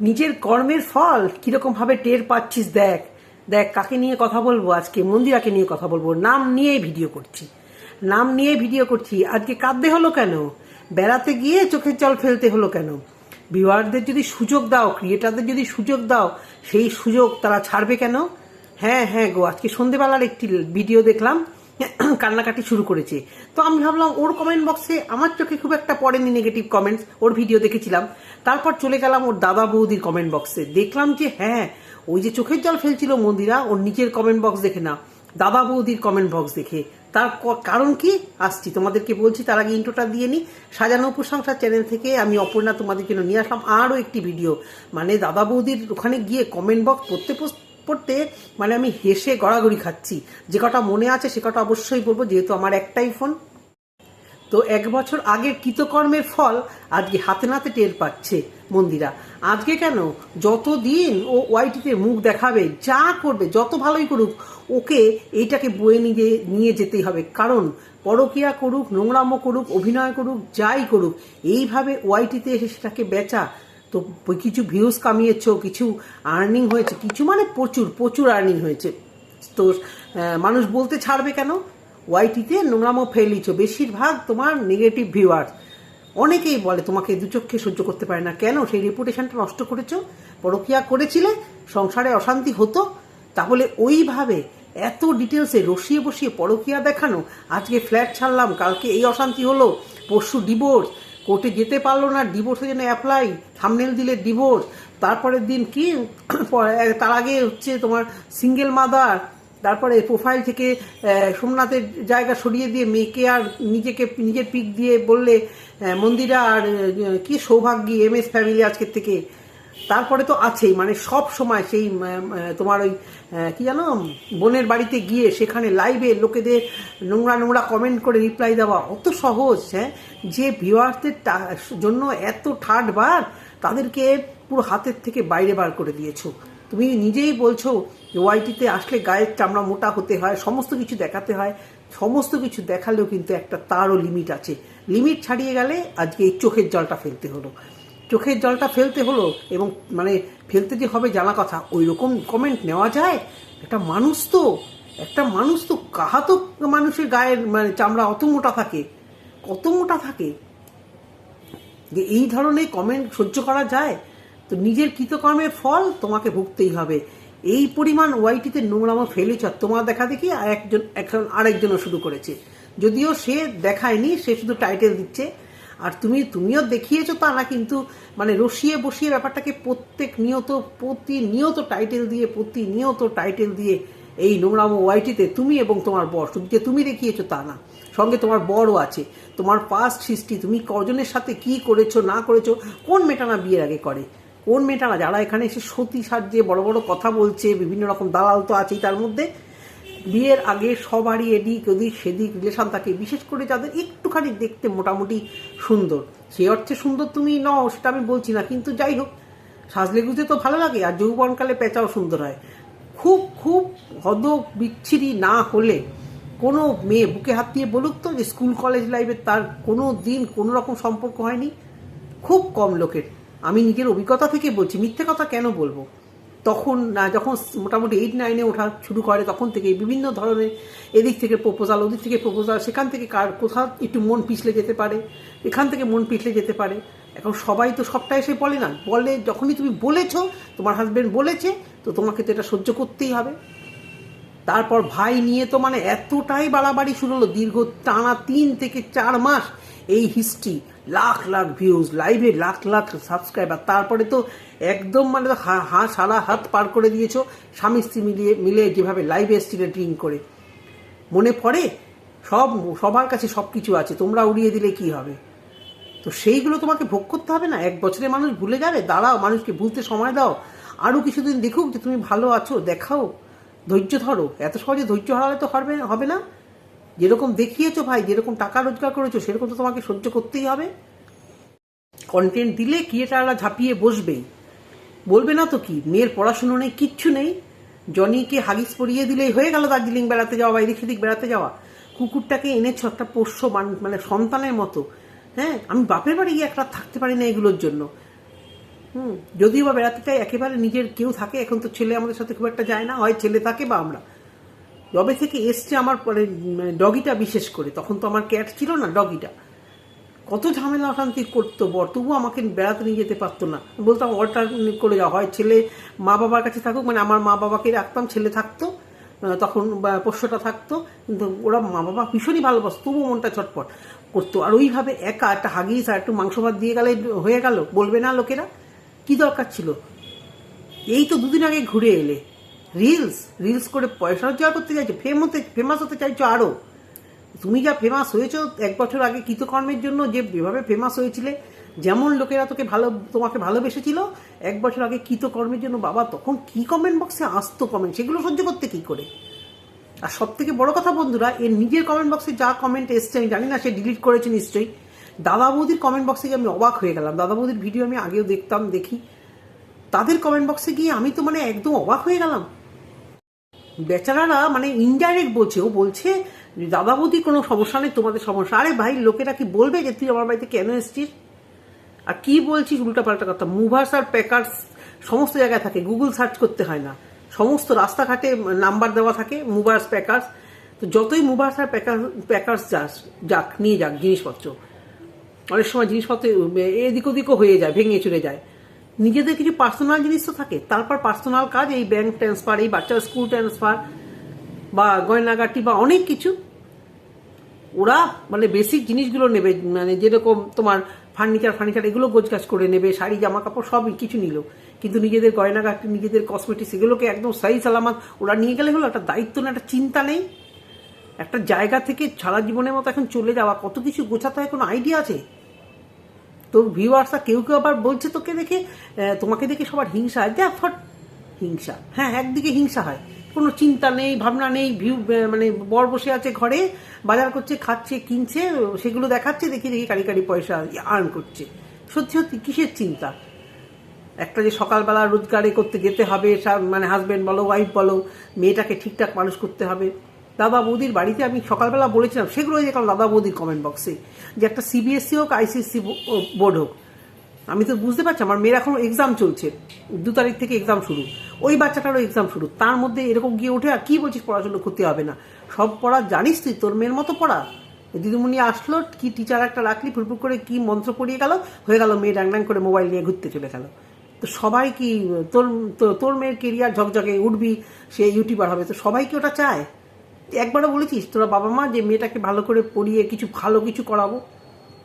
নিজের কর্মের ফল কীরকম ভাবে টের পাচ্ছিস দেখ। দেখ, কাকে নিয়ে কথা বলব আজকে? মন্দিরাকে নিয়ে কথা বলব। নাম নিয়ে ভিডিও করছি। নাম নিয়ে ভিডিও করছি। আজকে কাঁদতে হলো কেন? বেড়াতে গিয়ে চোখের জল ফেলতে হলো কেন? ভিউয়ারদের যদি সুযোগ দাও, ক্রিয়েটারদের যদি সুযোগ দাও, সেই সুযোগ তারা ছাড়বে কেন? হ্যাঁ হ্যাঁ গো, আজকে সন্ধেবেলার একটি ভিডিও দেখলাম। কান্নাকাটি শুরু করেছে। তো আমি ভাবলাম, ওর কমেন্ট বক্সে আমার চোখে খুব একটা পড়েনি নেগেটিভ কমেন্টস ওর ভিডিও দেখেছিলাম। তারপর চলে গেলাম ওর দাদা বৌদির কমেন্ট বক্সে দেখলাম যে হ্যাঁ ওই যে চোখের জল ফেলছিল মন্দিরা, ওর নিজের কমেন্ট বক্স দেখে না। দাদা বৌদির কমেন্ট বক্স দেখে। তার কারণ কি? আসছি, তোমাদেরকে বলছি, তার আগে ইন্টোটা দিয়ে নিই সাজানো প্রশংসার চ্যানেল থেকে আমি অপর্ণা তোমাদের জন্য নিয়ে আসলাম আরও একটি ভিডিও মানে দাদা বৌদির ওখানে গিয়ে কমেন্ট বক্স পড়তে পড়তে- পড়তে মানে আমি হেসে গড়াগড়ি খাচ্ছি। যে কটা মনে আছে সে কটা অবশ্যই বলব, যেহেতু আমার একটাই ফোন। তো এক বছর আগের কৃতকর্মের ফল আজকে হাতে নাতে টের পাচ্ছে মন্দিরা। আজকে কেন? যতদিন ও ওয়াইটিতে মুখ দেখাবে, যা করবে, যত ভালোই করুক, ওকে এইটাকে বয়ে নিয়ে নিয়ে যেতেই হবে। কারণ পরকিয়া করুক, নোংরামো করুক, অভিনয় করুক, যাই করুক, এইভাবে ওয়াইটিতে এসে সেটাকে বেচা তো কিছু ভিউজ কামিয়েছ, কিছু আর্নিং হয়েছে, কিছু মানে প্রচুর প্রচুর আর্নিং হয়েছে। তো মানুষ বলতে ছাড়বে কেন? ওয়াইটিতে নোংরামো ফেলিছো। বেশিরভাগ তোমার নেগেটিভ ভিউয়ার অনেকেই বলে, তোমাকে দু চক্ষে সহ্য করতে পারে না। কেন? সেই রেপুটেশনটা নষ্ট করেছ, পরকিয়া করেছিলে, সংসারে অশান্তি হতো। তাহলে ওইভাবে এত ডিটেলসে রসিয়ে বসিয়ে পরকিয়া দেখানো, আজকে ফ্ল্যাট ছাড়লাম, কালকে এই অশান্তি হলো, পরশু ডিভোর্স কোর্টে যেতে পারল না ডিভোর্সের জন্য অ্যাপ্লাই থামনেল দিলে ডিভোর্স তারপরের দিন কি, তার আগে হচ্ছে তোমার সিঙ্গেল মাদার তারপরে প্রোফাইল থেকে সোমনাথের জায়গা সরিয়ে দিয়ে মেয়েকে আর নিজেকে, নিজের পিক দিয়ে বললে মন্দিরা আর কি সৌভাগ্যী এম এস ফ্যামিলি আজকের থেকে। তারপরে তো আছেই মানে সব সময় সেই তোমার ওই কি জানো, বোনের বাড়িতে গিয়ে সেখানে লাইভে লোকেদের নোংরা নোংরা কমেন্ট করে রিপ্লাই দেওয়া, অত সহজ হ্যাঁ? যে ভিউয়ারদের জন্য এত ঠাট বার তাদেরকে পুরো হাতের থেকে বাইরে বার করে দিয়েছ। তুমি নিজেই বলছো যে ওয়াইটিতে আসলে গায়ের চামড়া মোটা হতে হয়, সমস্ত কিছু দেখাতে হয়, সমস্ত কিছু দেখালেও কিন্তু একটা তারও লিমিট আছে। লিমিট ছাড়িয়ে গেলে আজকে এই চোখের জলটা ফেলতে হলো। চোখের জলটা ফেলতে হলো এবং মানে ফেলতে যে হবে জানা কথা ওই রকম কমেন্ট নেওয়া যায়? একটা মানুষ তো, একটা মানুষ তো কাহা তো মানুষের গায়ের মানে চামড়া অত মোটা থাকে, কত মোটা থাকে? যে এই ধরনের কমেন্ট সহ্য করা যায়? তো নিজের কৃতকর্মের ফল তোমাকে ভুগতেই হবে। এই পরিমাণ ওয়াইটিতে নোংরামো ফেলেছ তোমার দেখা দেখি আর একজন একজন, আরেকজনও শুরু করেছে। যদিও সে দেখায়নি, সে শুধু টাইটেল দিচ্ছে। আর তুমি, তুমিও দেখিয়েছো তা না কিন্তু মানে রসিয়ে বসিয়ে ব্যাপারটাকে প্রত্যেক নিয়ত, প্রতিনিয়ত টাইটেল দিয়ে, প্রতিনিয়ত টাইটেল দিয়ে এই নোংরামো ওয়াইটিতে তুমি এবং তোমার বর শুধু যে তুমি দেখিয়েছো তা না। সঙ্গে তোমার বড়ও আছে। তোমার পাস্ট হিস্ট্রি তুমি কজনের সাথে কি করেছ, না করেছ, কোন মেটানা বিয়ের আগে করে? কোন মেটানা যারা এখানে এসে সতী সাজ্যে বড় বড় কথা বলছে, বিভিন্ন রকম দালাল তো আছেই তার মধ্যে। বিয়ের আগে সবারই এদিক ওদিক, সেদিক রিলেশন থাকে। বিশেষ করে যাদের একটুখানি দেখতে মোটামুটি সুন্দর। সে অর্থে সুন্দর তুমি নও, সেটা আমি বলছি না। কিন্তু যাই হোক সাজলে গুজে তো ভালো লাগে, আর যৌবনকালে পেঁচাও সুন্দর হয়। খুব খুব হদ বিচ্ছিরি না হলে কোনো মেয়ে বুকে হাত দিয়ে বলুক তো যে স্কুল, কলেজ লাইফে তার কোনো দিন কোনো রকম সম্পর্ক হয়নি। খুব কম লোকের। আমি নিজের অভিজ্ঞতা থেকে বলছি, মিথ্যে কথা কেন বলব? তখন যখন মোটামুটি এইট নাইনে ওঠা শুরু করে, তখন থেকে বিভিন্ন ধরনের এদিক থেকে প্রপোজাল ওদিক থেকে প্রপোজাল সেখান থেকে কার কোথাও একটু মন পিছলে যেতে পারে, এখান থেকে মন পিছলে যেতে পারে। এখন সবাই তো সবটা এসে বলে না। বলে, যখনই তুমি বলেছ, তোমার হাজব্যান্ড বলেছে, তো তোমাকে তো এটা সহ্য করতেই হবে। তারপর ভাই নিয়ে তো মানে এতটাই বাড়াবাড়ি শুরু হলো, দীর্ঘ টানা তিন থেকে চার মাস এই হিস্ট্রি লাখ লাখ ভিউজ লাইভে লাখ লাখ সাবস্ক্রাইবার তারপরে তো একদম মানে তো হা সারা হাত পার করে দিয়েছ স্বামী স্ত্রী মিলিয়ে মিলে যেভাবে লাইভে এসছিলে ড্রিঙ্ক করে। মনে পড়ে? সব, সবার কাছে সব কিছু আছে, তোমরা উড়িয়ে দিলে কি হবে? তো সেইগুলো তোমাকে ভোগ করতে হবে না? এক বছরে মানুষ ভুলে যাবে? দাঁড়াও, মানুষকে ভুলতে সময় দাও। আরও কিছুদিন দেখুক যে তুমি ভালো আছো, দেখাও। ধৈর্য ধরো। এত সহজে ধৈর্য হারালে তো হবে হবে না? যেরকম দেখিয়েছো ভাই, যেরকম টাকা রোজগার করেছ, সেরকম তো তোমাকে সহ্য করতেই হবে। কন্টেন্ট দিলে ক্রিয়েটাররা ঝাঁপিয়ে বসবেই। বলবে না তো কি, মেয়ের পড়াশুনো নেই, কিচ্ছু নেই। জনিকে হাগিস পরিয়ে দিলেই হয়ে গেল দার্জিলিং বেড়াতে যাওয়া বা এদিক সেদিক বেড়াতে যাওয়া। কুকুরটাকে এনেছো একটা পোষ্য মান- সন্তানের মতো। হ্যাঁ আমি বাপের বাড়ি গিয়ে একটা থাকতে পারি না এগুলোর জন্য। হুম, যদিও বা বেড়াতে চাই, একেবারে নিজের কেউ থাকে, এখন তো ছেলে আমাদের সাথে খুব একটা যায় না, হয় ছেলে থাকে বা আমরা। যবে থেকে এসছে আমার পরে মানে ডগিটা বিশেষ করে। তখন তো আমার ক্যাট ছিল না, ডগিটা। কত ঝামেলা অশান্তি করতো বর, তবুও আমাকে বেড়াতে নিয়ে যেতে পারতো না। বলতাম অল্টারনেট করে যাওয়া হয় ছেলে মা বাবার কাছে থাকুক। মানে আমার মা বাবাকে রাখতাম, ছেলে থাকতো তখন পোষ্যটা থাকতো, কিন্তু ওরা মা বাবা ভীষণই ভালোবাসত তবুও মনটা ছটপট করতো। আর ওইভাবে একা একটা হাগিস আর একটু মাংস ভাত দিয়ে গেলে হয়ে গেল, বলবে না লোকেরা, কি দরকার ছিল? এই তো দুদিন আগে ঘুরে এলে। রিলস রিলস করে পয়সা রোজগার করতে চাইছো ফেম হতে ফেমাস হতে চাইছো আরও। তুমি যা ফেমাস হয়েছো, এক বছর আগে কৃতকর্মের জন্য যে যেভাবে ফেমাস হয়েছিলে, যেমন লোকেরা তোকে ভালো, তোমাকে ভালোবেসেছিল, এক বছর আগে কৃতকর্মের জন্য বাবা তখন কি কমেন্ট বক্সে আসতো কমেন্ট সেগুলো সহ্য করতে কি করে? আর সব থেকে বড় কথা বন্ধুরা, এর নিজের কমেন্ট বক্সে যা কমেন্ট এসছে, আমি জানি না সে ডিলিট করেছে নিশ্চয়ই। দাদা বৌদির কমেন্ট বক্সে গিয়ে আমি অবাক হয়ে গেলাম। দাদা বৌদির ভিডিও আমি আগেও দেখতাম, দেখি। তাদের কমেন্ট বক্সে গিয়ে আমি তো মানে একদম অবাক হয়ে গেলাম। বেচারারা মানে ইনডাইরেক্ট বলছে, ও বলছে, দাদা বৌদি, কোনো সমস্যা নেই, তোমাদের সমস্যা। আরে ভাই, লোকেরা কি বলবে যে, তুই আমার বাড়িতে কেন এসছিস? আর কি বলছিস উল্টা পাল্টা কথা। মুভার্স আর প্যাকার্স সমস্ত জায়গায় থাকে গুগল সার্চ করতে হয় না। সমস্ত রাস্তাঘাটে নাম্বার দেওয়া থাকে মুভার্স প্যাকার্স তো যতই মুভার্স আর প্যাকার প্যাকার্স যাস, যাক, নিয়ে যাক, জিনিসপত্র। অনেক সময় জিনিসপত্র এদিক ওদিকও হয়ে যায়, ভেঙে চলে যায়। নিজেদের কিছু পার্সোনাল জিনিস তো থাকে। তারপর পার্সোনাল কাজ, এই ব্যাংক ট্রান্সফার এই বাচ্চার স্কুল ট্রান্সফার বা গয়নাগাটি বা অনেক কিছু। ওরা মানে বেসিক জিনিসগুলো নেবে মানে যেরকম তোমার ফার্নিচার ফার্নিচার এগুলো গোছগাছ করে নেবে, শাড়ি জামা কাপড় সব কিছু নিল। কিন্তু নিজেদের গয়নাগাটি, নিজেদের কসমেটিক্স এগুলোকে একদম সাই সালামাত ওরা নিয়ে গেলে হলো একটা দায়িত্ব না একটা চিন্তা নেই। একটা জায়গা থেকে সারা জীবনের মতো এখন চলে যাওয়া, কত কিছু গোছাতে হয় কোনো আইডিয়া আছে? তোর ভিউয়ার্সরা কেউ কেউ আবার বলছে, তোকে দেখে তোমাকে দেখে সবার হিংসা হয়। যা ফট, হিংসা। হ্যাঁ একদিকে হিংসা হয়। কোনো চিন্তা নেই, ভাবনা নেই, ভিউ মানে বর বসে আছে ঘরে, বাজার করছে, খাচ্ছে, কিনছে, সেগুলো দেখাচ্ছে, দেখি দেখি কারি কারি পয়সা আর্ন করছে। সত্যি সত্যি, কিসের চিন্তা? একটা যে সকালবেলা রোজগারে করতে যেতে হবে মানে হাজব্যান্ড বলো ওয়াইফ বলো, মেয়েটাকে ঠিকঠাক মানুষ করতে হবে। দাদা বৌদির বাড়িতে আমি সকালবেলা বলেছিলাম, সেগুলোই দেখলাম দাদা বৌদির কমেন্ট বক্সে যে একটা সিবিএসসি হোক আইসিএসসি বোর্ড হোক। আমি তো বুঝতে পারছি, আমার মেয়ের এখন এক্সাম চলছে, দু তারিখ থেকে এক্সাম শুরু। ওই বাচ্চাটারও এক্সাম শুরু। তার মধ্যে এরকম গিয়ে ওঠে, আর কী বলছিস পড়াশোনা করতে হবে না। সব পড়া, জানিস তুই, তোর মেয়ের মতো পড়া। দিদিমণি আসলো, কি টিচার একটা রাখলি, ফুরফুর করে কি মন্ত্র পড়িয়ে গেল, হয়ে গেল মেয়ে ডাং ডাং করে মোবাইল নিয়ে ঘুরতে চলে গেল। তো সবাই কি, তোর তোর মেয়ের কেরিয়ার ঝকঝকে উঠবি, সে ইউটিউবার হবে, তো সবাই কি ওটা চায়? একবারও বলেছিস, তোরা বাবা মা যে মেয়েটাকে ভালো করে পড়িয়ে কিছু ভালো কিছু করাবো,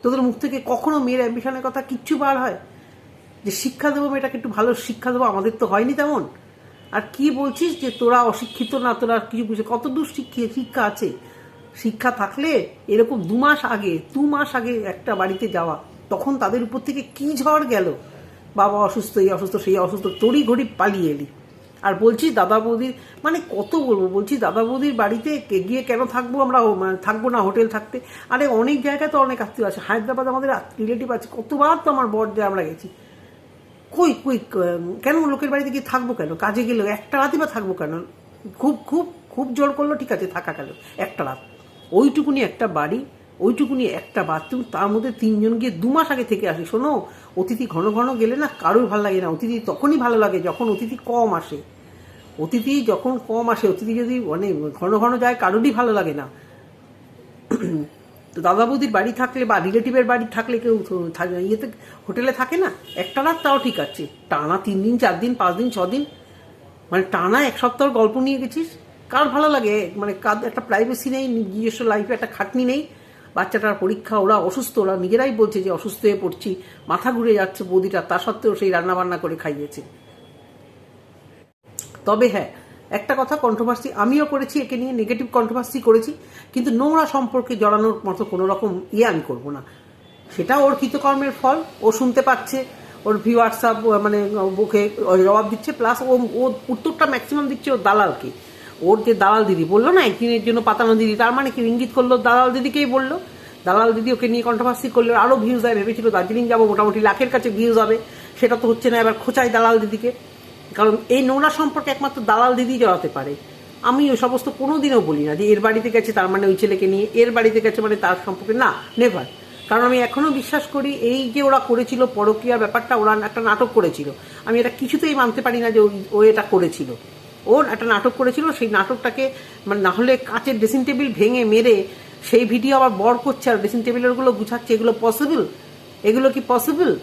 তোদের মুখ থেকে কখনো মেয়ের অ্যাম্বিশনের কথা কিচ্ছু বার হয়? যে শিক্ষা দেবো মেয়েটাকে একটু ভালো শিক্ষা দেবো, আমাদের তো হয়নি তেমন। আর কি বলছিস যে তোরা অশিক্ষিত না, তোরা কিছু বুঝে, কত দূর শিক্ষা শিক্ষা আছে। শিক্ষা থাকলে এরকম দু মাস আগে, দু মাস আগে একটা বাড়িতে যাওয়া, তখন তাদের উপর থেকে কি ঝড় গেল? বাবা অসুস্থ, এই অসুস্থ, সেই অসুস্থ, তোরই ঘড়ি পালিয়ে এলি। আর বলছি, দাদা বৌদির মানে কত বলব? বলছি, দাদা বৌদির বাড়িতে গিয়ে কেন থাকব আমরা? মানে থাকব না হোটেল থাকতে? আরে অনেক জায়গায় তো অনেক আত্মীয় আছে। হায়দ্রাবাদ আমাদের রিলেটিভ আছে। কতবার তো আমার বর যে আমরা গেছি। কই কই কেন লোকের বাড়িতে গিয়ে থাকব কেন? কাজে গেলেও একটা রাতই বা থাকব কেন? খুব খুব খুব জোর করল, ঠিক আছে, থাকা গেল। একটা রাত। ওইটুকুনি একটা বাড়ি, ওইটুকুনি একটা বাথরুম, তার মধ্যে তিনজন গিয়ে দু মাস আগে থেকে আসে। শোনো, অতিথি ঘন ঘন গেলে না কারোর ভালো লাগে না। অতিথি তখনই ভালো লাগে যখন অতিথি কম আসে। অতিথি যখন কম আসে, অতিথি যদি মানে ঘন ঘন যায়, কারোরই ভালো লাগে না। তো দাদা বৌদির বাড়ি থাকলে বা রিলেটিভের বাড়ি থাকলে কেউ ইয়েতে হোটেলে থাকে না? একটা রাত তাও ঠিক আছে। টানা তিন দিন, চার দিন, পাঁচ দিন, ছ দিন। মানে টানা এক সপ্তাহ গল্প নিয়ে গেছিস? কার ভালো লাগে? মানে কার একটা প্রাইভেসি নেই, নিজস্ব লাইফে একটা খাটনি নেই। বাচ্চাটার পরীক্ষা, ওরা অসুস্থ, ওরা নিজেরাই বলছে যে অসুস্থ হয়ে পড়ছি, মাথা ঘুরে যাচ্ছে বৌদিটা, তা সত্ত্বেও সেই রান্না বান্না করে খাইয়েছে। তবে হ্যাঁ একটা কথা কন্ট্রোভার্সি আমিও করেছি, একে নিয়ে নেগেটিভ কন্ট্রোভার্সি করেছি, কিন্তু নোংরা সম্পর্কে জড়ানোর মতো কোনো রকম ইয়ে আমি করব না। সেটা ওর কৃতকর্মের ফল, ও শুনতে পাচ্ছে, ওর ভিউয়ার্সরা মানে বুকে জবাব দিচ্ছে প্লাস ও ও উত্তরটা ম্যাক্সিমাম দিচ্ছে ওর দালালকে। ওর যে দালাল দিদি বলল না একদিনের জন্য পাতানো দিদি, তার মানে কি ইঙ্গিত করল, দালাল দিদিকেই বলল। দালাল দিদি ওকে নিয়ে কন্ট্রোভার্সি করল আরও ভিউজ দেয়, ভেবেছিল দার্জিলিং যাব, মোটামুটি লাখের কাছে ভিউজ হবে, সেটা তো হচ্ছে না, এবার খোঁচাই দালাল দিদিকে। কারণ এই নোংরা সম্পর্কে একমাত্র দালাল দিদি জড়াতে পারে। আমি ওই সমস্ত কোনোদিনও বলি না যে এর বাড়িতে গেছে তার মানে ওই ছেলেকে নিয়ে, এর বাড়িতে গেছে মানে তার সম্পর্কে না নেভার কারণ আমি এখনও বিশ্বাস করি এই যে ওরা করেছিল পরকীয়ার ব্যাপারটা, ওরা একটা নাটক করেছিল। আমি এটা কিছুতেই মানতে পারি না যে ও- এটা করেছিল। ও একটা নাটক করেছিল, সেই নাটকটাকে মানে না হলে কাঁচের ড্রেসিং টেবিল ভেঙে মেরে সেই ভিডিও আবার বর করছে, আর ড্রেসিং টেবিলেরগুলো গুছাচ্ছে। এগুলো পসিবল এগুলো কি পসিবল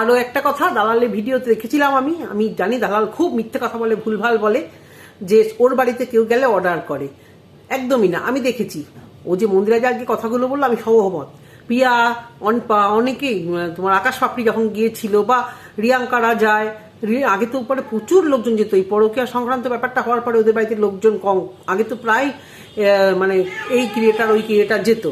আরও একটা কথা, দালালের ভিডিওতে দেখেছিলাম আমি। আমি জানি দালাল খুব মিথ্যে কথা বলে, ভুলভাল বলে, যে ওর বাড়িতে কেউ গেলে অর্ডার করে। একদমই না, আমি দেখেছি। ও যে মন্দিরা যার যে কথাগুলো বলল, আমি সহমত। প্রিয়া অনপা, অনেকেই তোমার আকাশ পাপড়ি যখন গিয়েছিল বা রিয়াঙ্কারা যায় আগে তো উপরে প্রচুর লোকজন যেত। এই পরকীয়া সংক্রান্ত ব্যাপারটা হওয়ার পরে ওদের বাড়িতে লোকজন কম। আগে তো প্রায় মানে এই ক্রিয়েটার ওই ক্রিয়েটার যেত।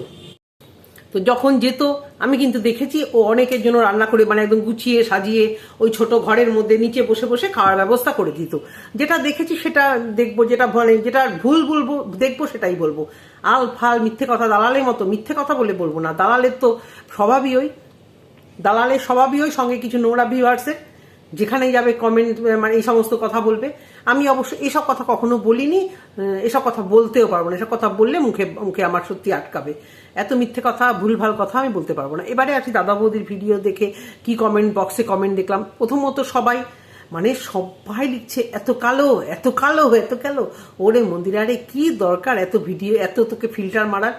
তো যখন যেত, আমি কিন্তু দেখেছি ও অনেকের জন্য রান্না করে মানে একদম গুছিয়ে সাজিয়ে ওই ছোট ঘরের মধ্যে নিচে বসে বসে খাওয়ার ব্যবস্থা করে দিত। যেটা দেখেছি সেটা দেখব, যেটা মানে যেটা ভুল বলব, দেখব সেটাই বলব। আল ফাল মিথ্যে কথা দালালের মতো, মিথ্যে কথা বলে বলব না। দালালের তো স্বভাবই ওই। দালালের স্বভাবই ওই, সঙ্গে কিছু নোংরা ভিউয়ার্সের যেখানেই যাবে কমেন্ট মানে এই সমস্ত কথা বলবে। আমি অবশ্য এসব কথা কখনো বলিনি এসব কথা বলতেও পারব না। এসব কথা বললে মুখে মুখে আমার সত্যি আটকাবে। এত মিথ্যে কথা, ভুলভাল কথা আমি বলতে পারব না। এবারে আছি দাদা বৌদির ভিডিও দেখে কি কমেন্ট বক্সে কমেন্ট দেখলাম। প্রথমত সবাই মানে সবাই লিখছে, এত কালো এত কালো এত কালো। ওরে মন্দিরে আরে কি দরকার এত ভিডিও এত তোকে ফিল্টার মারার?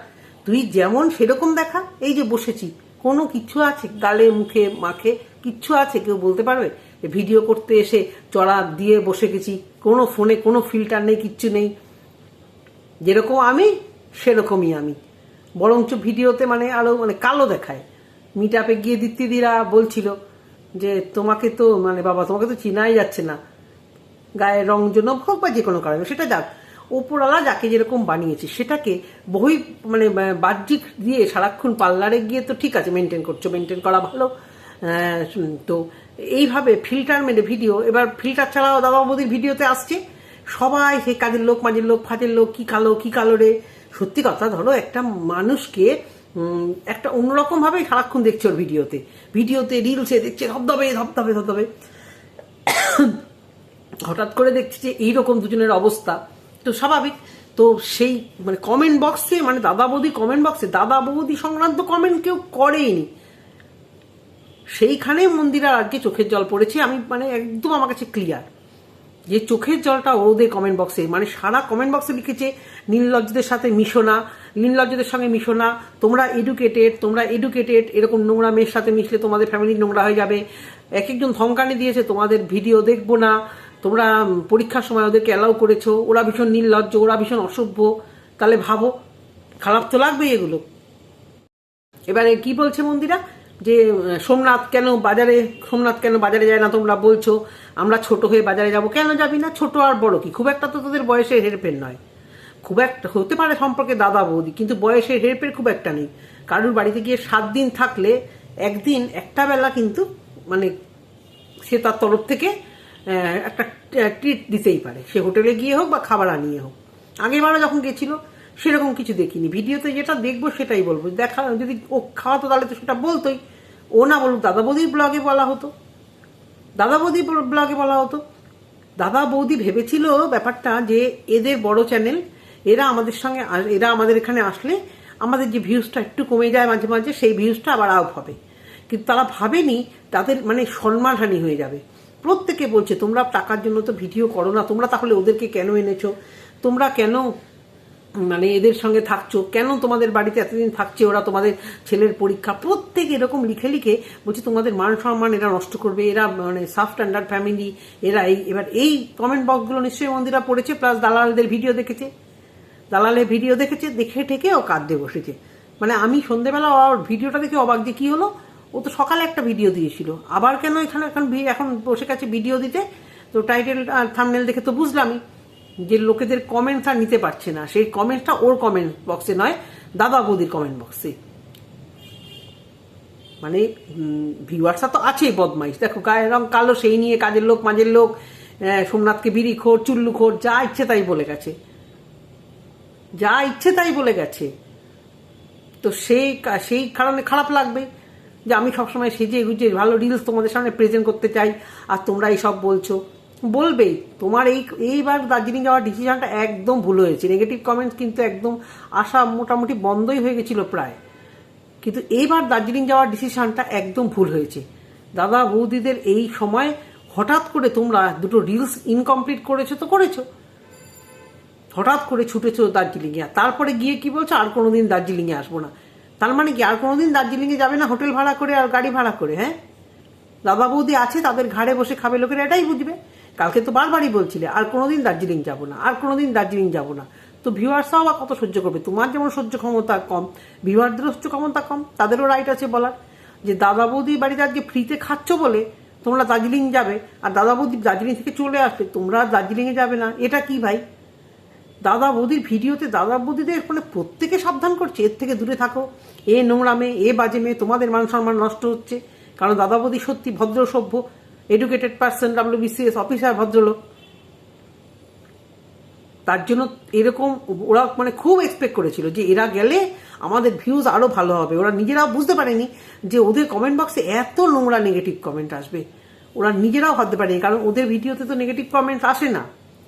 তুই যেমন সেরকম দেখা, এই যে বসেছি। কোনো কিছু আছে, গালে, মুখে, মাখে, কিচ্ছু আছে, কেউ বলতে পারবে? ভিডিও করতে এসে চড়া দিয়ে বসে গেছি। কোনো ফোনে কোনো ফিল্টার নেই, কিচ্ছু নেই। যেরকম আমি, সেরকমই আমি। বরঞ্চ ভিডিওতে মানে আরও মানে কালো দেখায়। মিট আপে গিয়ে দিদিরা বলছিল যে, তোমাকে তো মানে বাবা, তোমাকে তো চিনাই যাচ্ছে না। গায়ের রং জন্য হোক বা যে কোনো কারণে, সেটা যাক। ওপরওয়ালা যাকে যেরকম বানিয়েছে, সেটাকে বই মানে বাহ্যিক দিয়ে সারাক্ষণ পার্লারে গিয়ে তো ঠিক আছে মেনটেন করছ মেনটেন করা ভালো। তো এইভাবে ফিল্টার মেরে ভিডিও এবার ফিল্টার ছাড়াও দাদা বৌদির ভিডিওতে আসছে। সবাই সেই কাজের লোক, মাঝের লোক, ফাজের লোক, কি কালো কি কালো রে? সত্যি কথা, ধরো একটা মানুষকে একটা অন্যরকম ভাবে সারাক্ষণ দেখছে ওর ভিডিওতে ভিডিওতে রিলসে দেখছে ধবধবে ধবধবে ধবধবে হঠাৎ করে দেখছি যে এইরকম দুজনের অবস্থা। তো স্বাভাবিক। তো সেই মানে কমেন্ট বক্সে মানে দাদা বৌদি কমেন্ট বক্সে দাদা বৌদি সংক্রান্ত কমেন্ট কেউ করেইনি। সেইখানে মন্দিরার আজকে চোখের জল পড়েছে। আমি মানে একদম আমার কাছে ক্লিয়ার যে চোখের জলটা ওদের কমেন্ট বক্সে মানে সারা কমেন্ট বক্সে লিখেছে, নীললজ্জদের সাথে মিশো না। নীললজ্জদের সঙ্গে মিশো না। তোমরা এডুকেটেড তোমরা এডুকেটেড এরকম নোংরা মেয়ের সাথে মিশলে তোমাদের ফ্যামিলি নোংরা হয়ে যাবে। এক একজন ধমকানি দিয়েছে, তোমাদের ভিডিও দেখব না। তোমরা পরীক্ষার সময় ওদেরকে অ্যালাউ করেছ। ওরা ভীষণ নির্লজ্জ ওরা ভীষণ অসভ্য। তাহলে ভাবো, খারাপ তো লাগবেই এগুলো। এবারে কি বলছে মন্দিরা? যে সোমনাথ কেন বাজারে, সোমনাথ কেন বাজারে যায় না তোমরা বলছো? আমরা ছোট হয়ে বাজারে যাব। কেন যাবি না? ছোট আর বড় কি? খুব একটা তো তোদের বয়সে হেরফের নয়। খুব একটা হতে পারে সম্পর্কে দাদা বৌদি, কিন্তু বয়সের হেরফের খুব একটা নেই। কারুর বাড়িতে গিয়ে সাত দিন থাকলে একদিন, একটা বেলা কিন্তু মানে সে তার তরফ থেকে একটা ট্রিট দিতেই পারে। সে হোটেলে গিয়ে হোক বা খাবার আনিয়ে হোক। আগেরবারও যখন গেছিল, সেরকম কিছু দেখিনি। ভিডিওতে যেটা দেখব সেটাই বলব। দেখা, যদি ও খাওয়াতো তাহলে তো সেটা বলতোই। ও না বলুক, দাদা বৌদির ব্লগে বলা হতো। দাদা বৌদি ব্লগে বলা হতো। দাদা বৌদি ভেবেছিল ব্যাপারটা যে এদের বড় চ্যানেল এরা আমাদের সঙ্গে এরা আমাদের এখানে আসলে আমাদের যে ভিউজটা একটু কমে যায় মাঝে মাঝে, সেই ভিউজটা আবার আপ হবে। কিন্তু তারা ভাবেনি তাদের মানে সম্মানহানি হয়ে যাবে। প্রত্যেকে বলছে, তোমরা টাকার জন্য তো ভিডিও করো না, তোমরা তাহলে ওদেরকে কেন এনেছো? তোমরা কেন মানে এদের সঙ্গে থাকছো, কেন তোমাদের বাড়িতে এতদিন থাকছে, ওরা তোমাদের ছেলের পরীক্ষা? প্রত্যেক এরকম লিখে লিখে বলছে, তোমাদের মান সম্মান এরা নষ্ট করবে, এরা মানে সাফ স্ট্যান্ডার্ড ফ্যামিলি এরা এই এবার এই কমেন্ট বক্সগুলো নিশ্চয়ই মন্দিরা পড়েছে প্লাস দালালদের ভিডিও দেখেছে। দালালের ভিডিও দেখেছে, দেখে ঠেকে ও কাঁদতে বসেছে। মানে আমি সন্ধেবেলা ওর ভিডিওটা দেখে অবাক যে কি হলো? ও তো সকালে একটা ভিডিও দিয়েছিল। আবার কেন এখানে এখন এখন বসে গেছে ভিডিও দিতে? তো টাইটেল আর থামনেল দেখে তো বুঝলামই। যে লোকেদের কমেন্টস আর নিতে পারছে না, সেই কমেন্টটা ওর কমেন্ট বক্সে নয়, দাদা বৌদির কমেন্ট বক্সে মানে ভিউয়ার্সরা তো আছেই বদমাইশ। দেখো, গায়ের রং কালো, সেই নিয়ে কাজের লোক, মাঝের লোক সোমনাথকে বিড়ি খোর, চুল্লু খোর, যা ইচ্ছে তাই বলে গেছে। যা ইচ্ছে তাই বলে গেছে। তো সেই সেই কারণে খারাপ লাগবে যে আমি সবসময় সেজে গুজে ভালো রিলস তোমাদের সামনে প্রেজেন্ট করতে চাই, আর তোমরা এইসব বলছো। বলবেই, তোমার এই, এইবার দার্জিলিং যাওয়ার ডিসিশনটা একদম ভুল হয়েছে। নেগেটিভ কমেন্টস কিন্তু একদম আসা মোটামুটি বন্ধই হয়ে গেছিল প্রায়। কিন্তু এইবার দার্জিলিং যাওয়ার ডিসিশনটা একদম ভুল হয়েছে। দাদা বৌদিদের এই সময় হঠাৎ করে তোমরা দুটো রিলস ইনকমপ্লিট করেছ তো করেছ। হঠাৎ করে ছুটেছো দার্জিলিংয়ে। তারপরে গিয়ে কি বলছো? আর কোনোদিন দার্জিলিংয়ে আসব না। তার মানে কি, আর কোনোদিন দার্জিলিংয়ে যাবে না হোটেল ভাড়া করে আর গাড়ি ভাড়া করে হ্যাঁ? দাদা বৌদি আছে, তাদের ঘাড়ে বসে খাবে লোকেরা, এটাই বুঝবে। কালকে তো বারবারই বলছিলে, আর কোনোদিন দার্জিলিং যাব না, আর কোনোদিন দার্জিলিং যাব না। তো ভিউয়ার্সরাও কত সহ্য করবে? তোমার যেমন সহ্য ক্ষমতা কম ভিউয়ারদেরও সহ্য ক্ষমতা কম, তাদেরও রাইট আছে বলার। যে দাদা বৌদি বাড়িতে আজকে ফ্রিতে খাচ্ছ বলে তোমরা দার্জিলিং যাবে, আর দাদা বৌদি দার্জিলিং থেকে চলে আসবে, তোমরা দার্জিলিংয়ে যাবে না। এটা কি ভাই? দাদা বৌদির ভিডিওতে দাদা বৌদিদের মানে প্রত্যেকে সাবধান করছে, এর থেকে দূরে থাকো। এ নোংরা মেয়ে এ বাজে মেয়ে, তোমাদের মান সম্মান নষ্ট হচ্ছে। কারণ দাদা বৌদি সত্যি ভদ্র, সভ্য। এডুকেটেড পার্সন ডাব্লিউবিসিএস অফিসার ভদ্রলোক। তার জন্য এরকম ওরা মানে খুব এক্সপেক্ট করেছিল যে এরা গেলে আমাদের ভিউজ আরও ভালো হবে। ওরা নিজেরাও বুঝতে পারেনি যে ওদের কমেন্ট বক্সে এত নোংরা নেগেটিভ কমেন্ট আসবে। ওরা নিজেরাও ভাবতে পারেনি, কারণ ওদের ভিডিওতে তো নেগেটিভ কমেন্ট আসে না।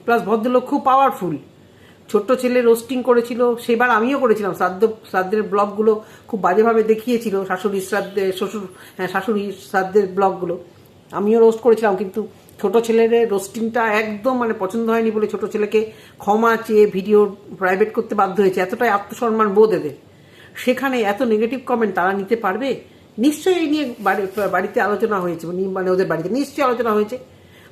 প্লাস ভদ্রলোক খুব পাওয়ারফুল ছোট্ট ছেলে রোস্টিং করেছিল, সেবার আমিও করেছিলাম। শ্রাদ্ধ, শ্রাদ্ধের ব্লগগুলো খুব বাজেভাবে দেখিয়েছিল শাশুড়ি শ্রাদ্ধের শ্বশুর হ্যাঁ শাশুড়ি শ্রাদ্ধের ব্লগগুলো আমিও রোস্ট করেছিলাম, কিন্তু ছোট ছেলের রোস্টিংটা একদম মানে পছন্দ হয়নি বলে ছোট ছেলেকে ক্ষমা চেয়ে ভিডিও প্রাইভেট করতে বাধ্য হয়েছে। এতটাই আত্মসম্মান বোধ এদের। সেখানে এত নেগেটিভ কমেন্ট তারা নিতে পারবে? নিশ্চয়ই এই নিয়ে বাড়ি- বাড়িতে আলোচনা হয়েছে মানে ওদের বাড়িতে নিশ্চয়ই আলোচনা হয়েছে।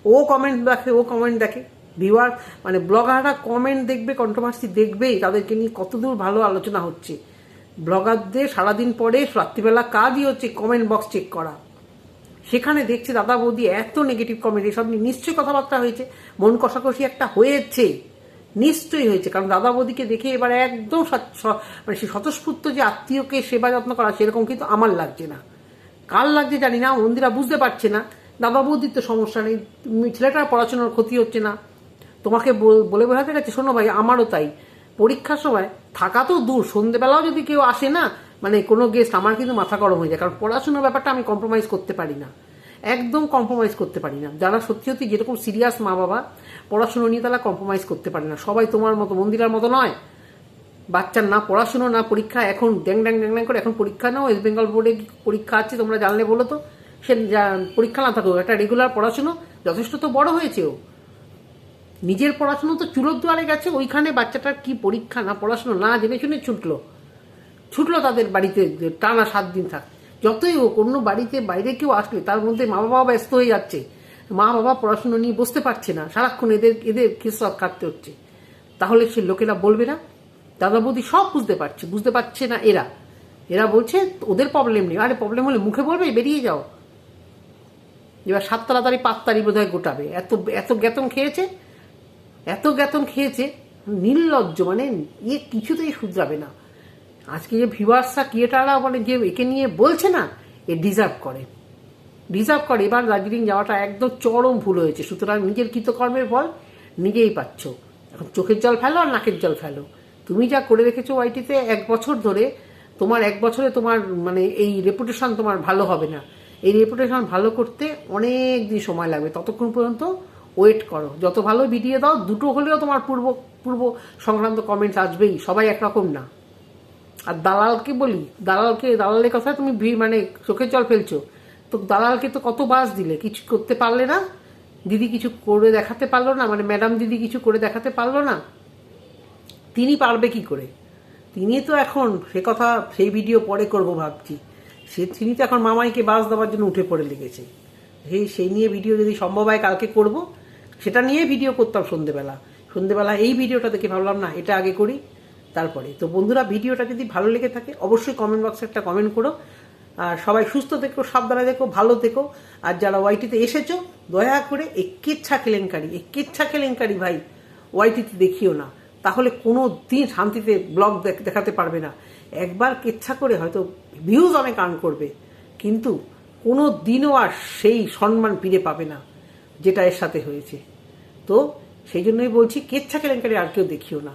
ও কমেন্ট দেখে, ও কমেন্ট দেখে। ভিউয়ার মানে ব্লগাররা কমেন্ট দেখবে কন্ট্রোভার্সি দেখবেই। তাদেরকে নিয়ে কতদূর ভালো আলোচনা হচ্ছে। ব্লগারদের সারাদিন পরে রাত্রিবেলা কাজই হচ্ছে কমেন্ট বক্স চেক করা। সেখানে দেখছে দাদা বৌদি এত নেগেটিভ কমেন্ট এসব নিয়ে নিশ্চয়ই কথাবার্তা হয়েছে, মন কষাকষি একটা হয়েছে, নিশ্চয়ই হয়েছে। কারণ দাদা বৌদিকে দেখে এবার একদম মানে সে স্বতঃস্ফূর্ত যে আত্মীয়কে সেবা যত্ন করা, সেরকম কিন্তু আমার লাগছে না। কার লাগছে জানি না, মন্দিরা বুঝতে পারছে না। দাদা বৌদির তো সমস্যা নেই ছেলেটার পড়াশোনার ক্ষতি হচ্ছে না। তোমাকে বলে বোঝাতে গেছে, শোনো ভাই, আমারও তাই। পরীক্ষার সময় থাকা তো দূর, সন্ধেবেলাও যদি কেউ আসে না মানে কোনো গেস্ট আমার কিন্তু মাথা গরম হয়ে যায়। কারণ পড়াশোনার ব্যাপারটা আমি কম্প্রোমাইজ করতে পারি না। একদম কম্প্রোমাইজ করতে পারি না। যারা সত্যি সত্যি যেরকম সিরিয়াস মা বাবা, পড়াশুনো নিয়ে তারা কম্প্রোমাইজ করতে পারে না। সবাই তোমার মতো, মন্দিরার মতো নয়। বাচ্চার না পড়াশুনো, না পরীক্ষা, এখন ড্যাং ড্যাং ড্যাং ড্যাং করে এখন পরীক্ষা নাও। ওয়েস্ট বেঙ্গল বোর্ডে পরীক্ষা আছে, তোমরা জানলে বলো তো। সে পরীক্ষা না থাকুক, একটা রেগুলার পড়াশুনো যথেষ্ট তো বড় হয়েছে ও নিজের পড়াশুনো তো চুলোর দুয়ারে গেছে, ওইখানে বাচ্চাটার কি পরীক্ষা, না পড়াশুনো, না জেনে শুনে ছুটলো। ছুটলো তাদের বাড়িতে টানা সাত দিন থাক। যতই হোক, অন্য বাড়িতে বাইরে কেউ আসলে তার মধ্যে মা বাবা ব্যস্ত হয়ে যাচ্ছে। মা বাবা পড়াশুনো নিয়ে বসতে পারছে না। সারাক্ষণ এদের এদের খেসরাত কাটতে হচ্ছে। তাহলে সে লোকেরা বলবে না? দাদা বৌদি সব বুঝতে পারছে বুঝতে পারছে না এরা। এরা বলছে, ওদের প্রবলেম নেই। আরে প্রবলেম হলে মুখে বলবে, বেরিয়ে যাও। এবার সাত তাড়াতাড়ি পাঁচ তাড়ি বোধ হয় গোটাবে। এত এত জ্ঞাতন খেয়েছে? এত জ্ঞাতন খেয়েছে? নির্লজ্জ মানে ইয়ে কিছুতেই শুধরাবে না। আজকে যে ভিউয়ার্সরা ক্রিয়েটাররা মানে যে একে নিয়ে বলছে না, এ ডিজার্ভ করে। ডিজার্ভ করে। এবার দার্জিলিং যাওয়াটা একদম চরম ভুল হয়েছে। সুতরাং নিজের কৃতকর্মের ফল নিজেই পাচ্ছ। এখন চোখের জল ফেলো আর নাকের জল ফেলো। তুমি যা করে রেখেছো ওয়াইটিতে এক বছর ধরে, তোমার এক বছরে তোমার মানে এই রেপুটেশন তোমার ভালো হবে না। এই রেপুটেশন ভালো করতে অনেক দিন সময় লাগবে। ততক্ষণ পর্যন্ত ওয়েট করো। যত ভালো ভিডিও দাও, দুটো হলেও তোমার পূর্ব পূর্ব সংক্রান্ত কমেন্টস আসবেই। সবাই একরকম না। আর দালালকে বলি, দালালকে, দালালের কথা তুমি ভি- মানে চোখের জল ফেলছো। তো দালালকে তো কত বাস দিলে? কিছু করতে পারলে না? দিদি কিছু করে দেখাতে পারল না? মানে ম্যাডাম দিদি কিছু করে দেখাতে পারল না? তিনি পারবে কি করে? তিনি তো এখন সে কথা, সেই ভিডিও পরে করব ভাবছি। সে, তিনি তো এখন মামাইকে বাস দেওয়ার জন্য উঠে পড়ে লেগেছে। সেই সেই নিয়ে ভিডিও যদি সম্ভব হয় কালকে করব। সেটা নিয়ে ভিডিও করতাম সন্ধেবেলা। সন্ধেবেলা এই ভিডিওটা দেখে ভাবলাম, না, এটা আগে করি। তারপরে। তো বন্ধুরা, ভিডিওটা যদি ভালো লেগে থাকে, অবশ্যই কমেন্ট বক্সে একটা কমেন্ট করো। আর সবাই সুস্থ থেকো, সাবধানে দেখো ভালো থেকো। আর যারা ওয়াইটিতে এসেছ, দয়া করে এই কেচ্ছা কেলেঙ্কারি, এই কেচ্ছা কেলেঙ্কারি ভাই ওয়াইটিতে দেখিও না। তাহলে কোনো দিন শান্তিতে ব্লগ দেখাতে পারবে না। একবার কেচ্ছা করে হয়তো ভিউজ অনেক আর্ন করবে। কিন্তু কোনো দিনও আর সেই সম্মান ফিরে পাবে না, যেটা এর সাথে হয়েছে। তো সেই জন্যই বলছি, কেচ্ছা কেলেঙ্কারি আর কেউ দেখিও না।